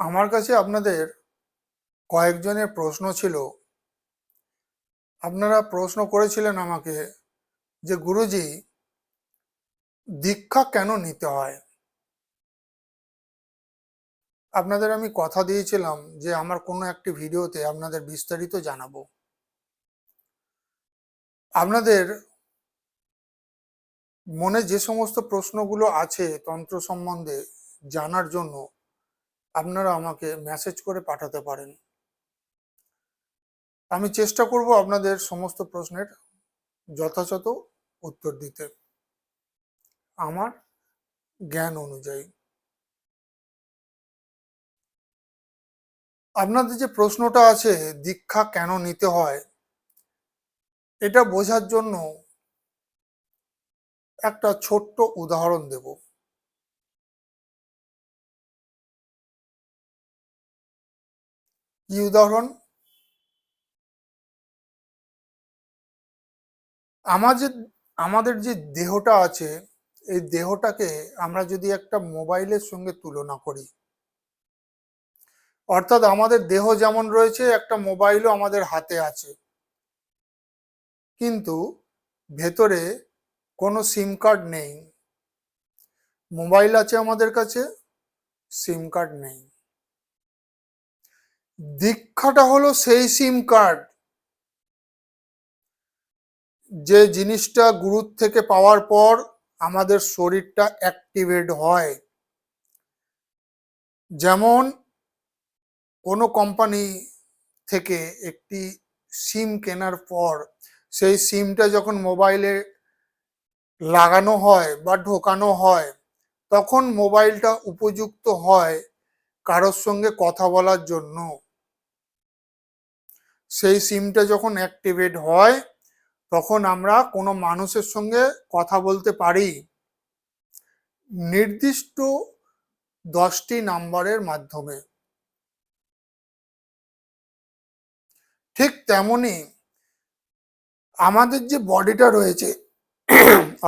আমার কাছে আপনাদের কয়েকজনের প্রশ্ন ছিল। আপনারা প্রশ্ন করেছিলেন আমাকে যে, গুরুজি, দীক্ষা কেন নিতে হয়? আপনাদের আমি কথা দিয়েছিলাম যে, আমার কোনো একটি ভিডিওতে আপনাদের বিস্তারিত জানাব। আপনাদের মনে যে সমস্ত প্রশ্নগুলো আছে তন্ত্র সম্বন্ধে জানার জন্য আপনারা আমাকে মেসেজ করে পাঠাতে পারেন। আমি চেষ্টা করব আপনাদের সমস্ত প্রশ্নের যথাযথ উত্তর দিতে। আমার জ্ঞান অনুযায়ী। আপনাদের যে প্রশ্নটা আছে, দীক্ষা কেন নিতে হয়? এটা বোঝার জন্য একটা ছোট্ট উদাহরণ দেব। কি উদাহরণ? আমাদের আমাদের যে দেহটা আছে, এই দেহটাকে আমরা যদি একটা মোবাইলের সঙ্গে তুলনা করি, অর্থাৎ আমাদের দেহ যেমন রয়েছে, একটা মোবাইলও আমাদের হাতে আছে। কিন্তু ভেতরে কোনো সিম কার্ড নেই। মোবাইল আছে আমাদের কাছে, সিম কার্ড নেই। দীক্ষাটা হলো সেই সিম কার্ড যে জিনিসটা গুরুর থেকে পাওয়ার পর আমাদের শরীরটা অ্যাক্টিভেট হয়। যেমন কোনো কোম্পানি থেকে একটি সিম কেনার পর সেই সিমটা যখন মোবাইলে লাগানো হয় বা ঢোকানো হয়, তখন মোবাইলটা উপযুক্ত হয় কারোর সঙ্গে কথা বলার জন্য। সেই সিমটা যখন অ্যাক্টিভেট হয়, তখন আমরা কোনো মানুষের সঙ্গে কথা বলতে পারি। নির্দিষ্ট দশটি নাম্বারের মাধ্যমে। ঠিক তেমনি আমাদের যে বডিটা রয়েছে,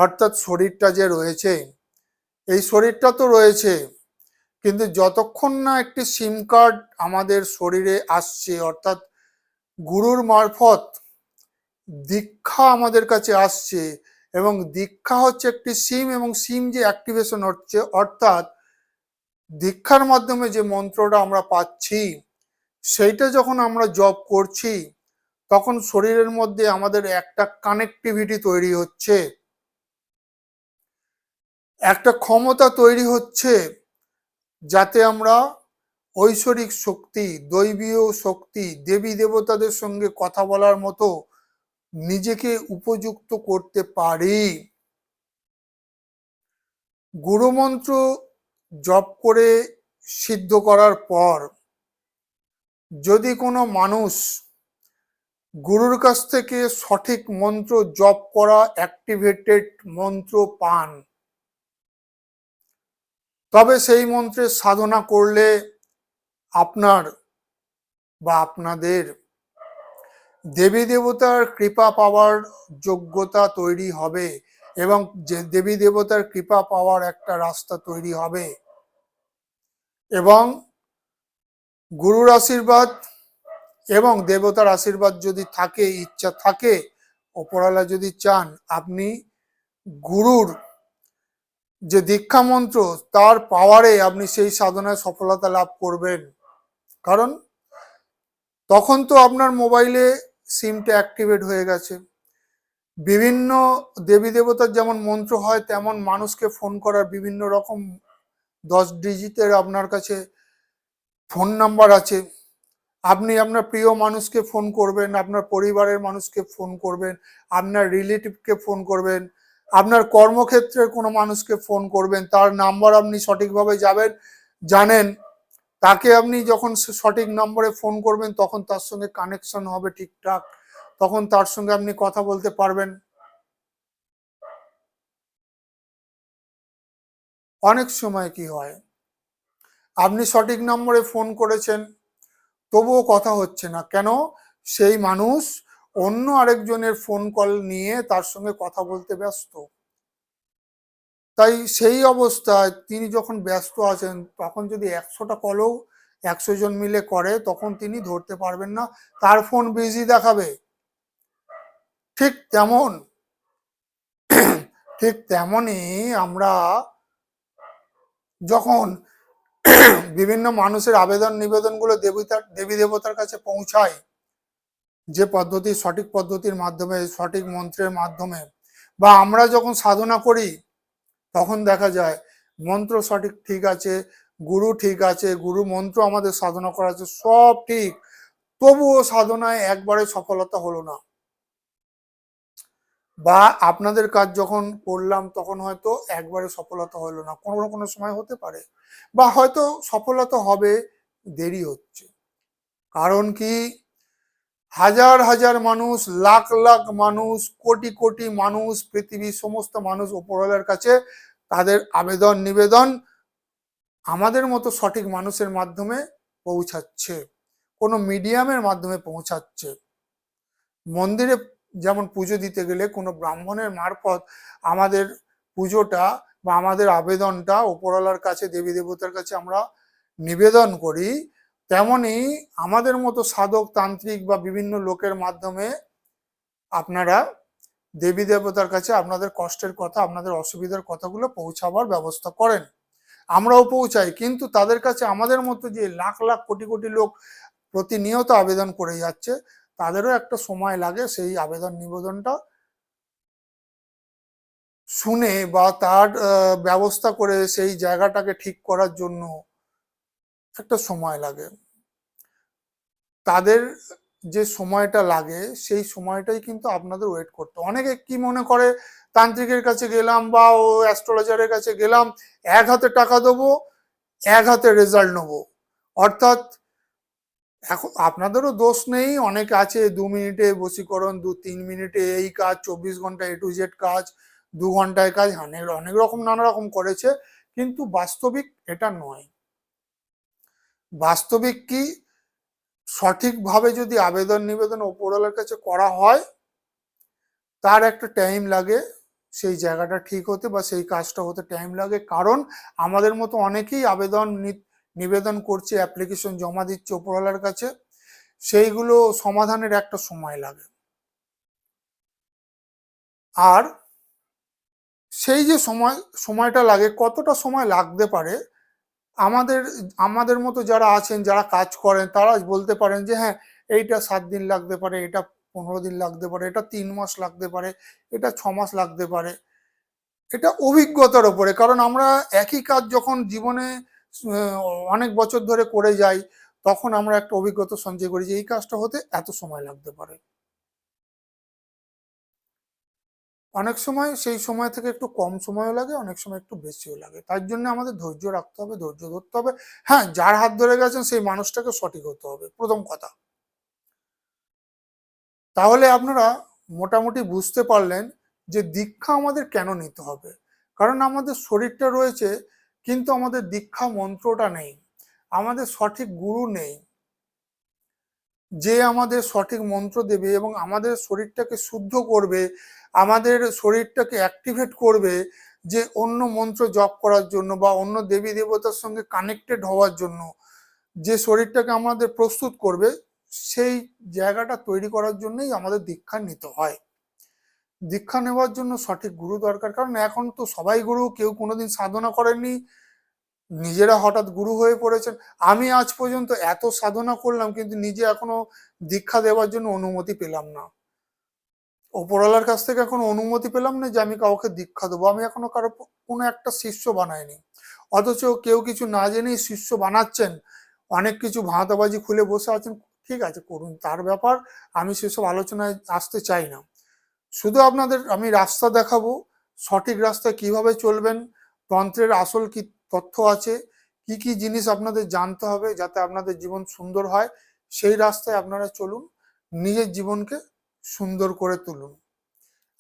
অর্থাৎ শরীরটা যে রয়েছে, এই শরীরটা তো রয়েছে, কিন্তু যতক্ষণ না একটি সিম কার্ড আমাদের শরীরে আসছে, অর্থাৎ গুরুর মারফত দীক্ষা আমাদের কাছে আসছে এবং দীক্ষা হচ্ছে একটি সিম এবং সিম যে অ্যাক্টিভেশন হচ্ছে, অর্থাৎ দীক্ষার মাধ্যমে যে মন্ত্রটা আমরা পাচ্ছি, সেইটা যখন আমরা জব করছি, তখন শরীরের মধ্যে আমাদের একটা কানেক্টিভিটি তৈরি হচ্ছে। একটা ক্ষমতা তৈরি হচ্ছে, যাতে আমরা ঐশ্বরিক শক্তি, দৈবীয় শক্তি, দেবী দেবতাদের সঙ্গে কথা বলার মতো নিজেকে উপযুক্ত করতে পারি। গুরুমন্ত্র জপ করে সিদ্ধ করার পর যদি কোনো মানুষ গুরুর কাছ থেকে সঠিক মন্ত্র জপ করা অ্যাক্টিভেটেড মন্ত্র পান, তবে সেই মন্ত্রের সাধনা করলে আপনার বা আপনাদের দেবী দেবতার কৃপা পাওয়ার যোগ্যতা তৈরি হবে এবং যে দেবী দেবতার কৃপা পাওয়ার একটা রাস্তা তৈরি হবে। এবং গুরুর আশীর্বাদ এবং দেবতার আশীর্বাদ যদি থাকে, ইচ্ছা থাকে ওপরালা যদি চান, আপনি গুরুর যে দীক্ষা মন্ত্র তার পাওয়ারে আপনি সেই সাধনায় সফলতা লাভ করবেন। কারণ তখন তো আপনার মোবাইলে সিমটা অ্যাক্টিভেট হয়ে গেছে। বিভিন্ন দেবী দেবতার যেমন মন্ত্র হয়, তেমন মানুষকে ফোন করার বিভিন্ন রকম দশ ডিজিটের আপনার কাছে ফোন নাম্বার আছে। আপনি আপনার প্রিয় মানুষকে ফোন করবেন, আপনার পরিবারের মানুষকে ফোন করবেন, আপনার রিলেটিভকে ফোন করবেন, আপনার কর্মক্ষেত্রের কোনো মানুষকে ফোন করবেন, তার নাম্বার আপনি সঠিকভাবে যাবেন, জানেন তাকে আপনি যখন সঠিক নম্বরে ফোন করবেন, তখন তার সঙ্গে কানেকশন হবে ঠিকঠাক। তখন তার সঙ্গে আপনি কথা বলতে পারবেন। অনেক সময় কি হয়, আপনি সঠিক নম্বরে ফোন করেছেন, তবুও কথা হচ্ছে না। কেন? সেই মানুষ অন্য আরেকজনের ফোন কল নিয়ে তার সঙ্গে কথা বলতে ব্যস্ত। তাই সেই অবস্থায় তিনি যখন ব্যস্ত আছেন, তখন যদি একশোটা কলও একশো জন মিলে করে, তখন তিনি ধরতে পারবেন না। তার ফোন বিজি দেখাবে। ঠিক তেমন, ঠিক তেমনই আমরা যখন বিভিন্ন মানুষের আবেদন নিবেদনগুলো দেবতার দেবী দেবতার কাছে পৌঁছায়, যে পদ্ধতি সঠিক পদ্ধতির মাধ্যমে, সঠিক মন্ত্রের মাধ্যমে, বা আমরা যখন সাধনা করি তখন দেখা যায়, মন্ত্র সঠিক, ঠিক আছে, গুরু ঠিক আছে, গুরু মন্ত্র আমাদের সাধনা করা আছে সব ঠিক। তবুও সাধনায় একবারে সফলতা হলো না। বা আপনাদের কাজ যখন করলাম, তখন হয়তো একবারে সফলতা হলো না। কোনো কোনো সময় হতে পারে। বা হয়তো সফলতা হবে, দেরি হচ্ছে। কারণ কি? হাজার হাজার মানুষ, লাখ লাখ মানুষ, কোটি কোটি মানুষ, পৃথিবীর সমস্ত মানুষ উপরওয়ালার কাছে তাদের আবেদন, নিবেদন আমাদের মতো সঠিক মানুষের মাধ্যমে পৌঁছাচ্ছে, কোনো মিডিয়ামের মাধ্যমে পৌঁছাচ্ছে। মন্দিরে যেমন পুজো দিতে গেলে কোনো ব্রাহ্মণের মারফত আমাদের পুজোটা বা আমাদের আবেদনটা উপরওয়ালার কাছে, দেবী দেবতার কাছে আমরা নিবেদন করি তেমনি আমাদের মতো সাধক তান্ত্রিক বা বিভিন্ন লোকের মাধ্যমে আপনারা দেবী দেবতার কাছে আপনাদের কষ্টের কথা, আপনাদের অসুবিধার কথাগুলো পৌঁছাবার ব্যবস্থা করেন। আমরাও পৌঁছাই, কিন্তু তাদের কাছে আমাদের মতো যে লাখ লাখ কোটি কোটি লোক প্রতিনিয়ত আবেদন করে যাচ্ছে, তাদেরও একটা সময় লাগে সেই আবেদন নিবেদনটা শুনে বা তার ব্যবস্থা করে সেই জায়গাটাকে ঠিক করার জন্য একটা সময় লাগে। তাদের যে সময়টা লাগে, সেই সময়টাই কিন্তু আপনাদের ওয়েট করতে অনেকে কি মনে করে, তান্ত্রিকের কাছে গেলাম বা ও অ্যাস্ট্রোলজারের কাছে গেলাম, এক হাতে টাকা দেবো, এক হাতে রেজাল্ট নেব। অর্থাৎ এখন আপনাদেরও দোষ নেই, অনেক আছে দু মিনিটে বসীকরণ দু তিন মিনিটে এই কাজ, চব্বিশ ঘণ্টা এ টু জেড কাজ, দু ঘন্টায় কাজ, অনেক অনেক রকম নানা রকম করেছে। কিন্তু বাস্তবিক এটা নয়। বাস্তবিক কি? সঠিকভাবে যদি আবেদন নিবেদন ওপরওয়ালার কাছে করা হয়, তার একটা টাইম লাগে, সেই জায়গাটা ঠিক হতে বা সেই কাজটা হতে টাইম লাগে। কারণ আমাদের মতো অনেকেই আবেদন নিবেদন করছে অ্যাপ্লিকেশন জমা দিচ্ছে ওপরওয়ালার কাছে, সেইগুলো সমাধানের একটা সময় লাগে। আর সেই যে সময়, সময়টা লাগে, কতটা সময় লাগতে পারে আমাদের আমাদের মতো যারা আছেন, যারা কাজ করেন, তারা বলতে পারেন যে হ্যাঁ এইটা সাত দিন লাগতে পারে, এটা পনেরো দিন লাগতে পারে, এটা তিন মাস লাগতে পারে, এটা ছ মাস লাগতে পারে। এটা অভিজ্ঞতার ওপরে কারণ আমরা একই কাজ যখন জীবনে অনেক বছর ধরে করে যাই, তখন আমরা একটা অভিজ্ঞতা সঞ্চয় করি যে, এই কাজটা হতে এত সময় লাগতে পারে। অনেক সময় সেই সময় থেকে একটু কম সময়ও লাগে, অনেক সময় একটু বেশিও লাগে। তার জন্য আমাদের ধৈর্য রাখতে হবে, ধৈর্য ধরতে হবে। হ্যাঁ যার হাত ধরে গেছেন সেই মানুষটাকে সঠিক হতে হবে। প্রথম কথা। তাহলে আপনারা মোটামুটি বুঝতে পারলেন যে দীক্ষা আমাদের কেন নিতে হবে। কারণ আমাদের শরীরটা রয়েছে, কিন্তু আমাদের দীক্ষা মন্ত্রটা নেই। আমাদের সঠিক গুরু নেই। যে আমাদের সঠিক মন্ত্র দেবে এবং আমাদের শরীরটাকে শুদ্ধ করবে, আমাদের শরীরটাকে অ্যাক্টিভেট করবে যে অন্য মন্ত্র জপ করার জন্য বা অন্য দেবী দেবতার সঙ্গে কানেক্টেড হওয়ার জন্য, যে শরীরটাকে আমাদের প্রস্তুত করবে, সেই জায়গাটা তৈরি করার জন্যই আমাদের দীক্ষা নিতে হয়। দীক্ষা নেওয়ার জন্য সঠিক গুরু দরকার, কারণ এখন তো সবাই গুরু, কেউ কোনোদিন সাধনা করেননি। নিজেরা হঠাৎ গুরু হয়ে পড়েছেন। আমি আজ পর্যন্ত এত সাধনা করলাম, কিন্তু নিজে এখনও দীক্ষা দেওয়ার জন্য অনুমতি পেলাম না। ওপরওয়ালার কাছ থেকে এখনও অনুমতি পেলাম না যে আমি কাউকে দীক্ষা দেবো। আমি এখনও কারও কোনো একটা শিষ্য বানাইনি। অথচ কেউ কিছু না জেনেই শিষ্য বানাচ্ছেন। অনেক কিছু ভাঁতাবাজি খুলে বসে আছেন। ঠিক আছে, করুন। তার ব্যাপার আমি সেসব আলোচনায় আসতে চাই না। শুধু আপনাদের, আমি রাস্তা দেখাবো। সঠিক রাস্তা কীভাবে চলবেন, তন্ত্রের আসল কি তথ্য আছে, কি কি জিনিস আপনাদের জানতে হবে যাতে আপনাদের জীবন সুন্দর হয়, সেই রাস্তায় আপনারা চলুন, নিজের জীবনকে সুন্দর করে তুলুন।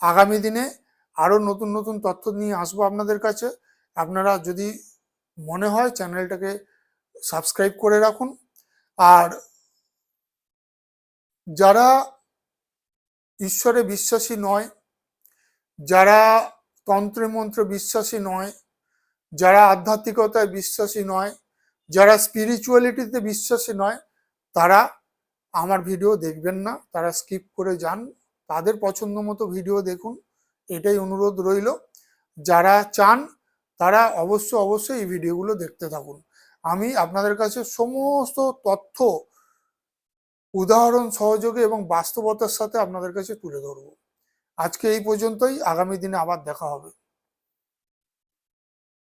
আগামী দিনে আরও নতুন নতুন তথ্য নিয়ে আসব আপনাদের কাছে। আপনারা যদি মনে হয় চ্যানেলটাকে সাবস্ক্রাইব করে রাখুন। আর যারা ঈশ্বরে বিশ্বাসী নয়, যারা তন্ত্রে মন্ত্রে বিশ্বাসী নয় যারা আধ্যাত্মিকতায় বিশ্বাসী নয়, যারা স্পিরিচুয়ালিটিতে বিশ্বাসী নয়, তারা আমার ভিডিও দেখবেন না, তারা স্কিপ করে যান। তাদের পছন্দ মতো ভিডিও দেখুন, এটাই অনুরোধ রইল। যারা চান, তারা অবশ্য অবশ্যই এই ভিডিওগুলো দেখতে থাকুন। আমি আপনাদের কাছে সমস্ত তথ্য, উদাহরণ, সহযোগে এবং বাস্তবতার সাথে আপনাদের কাছে তুলে ধরব। আজকে এই পর্যন্তই, আগামী দিনে আবার দেখা হবে।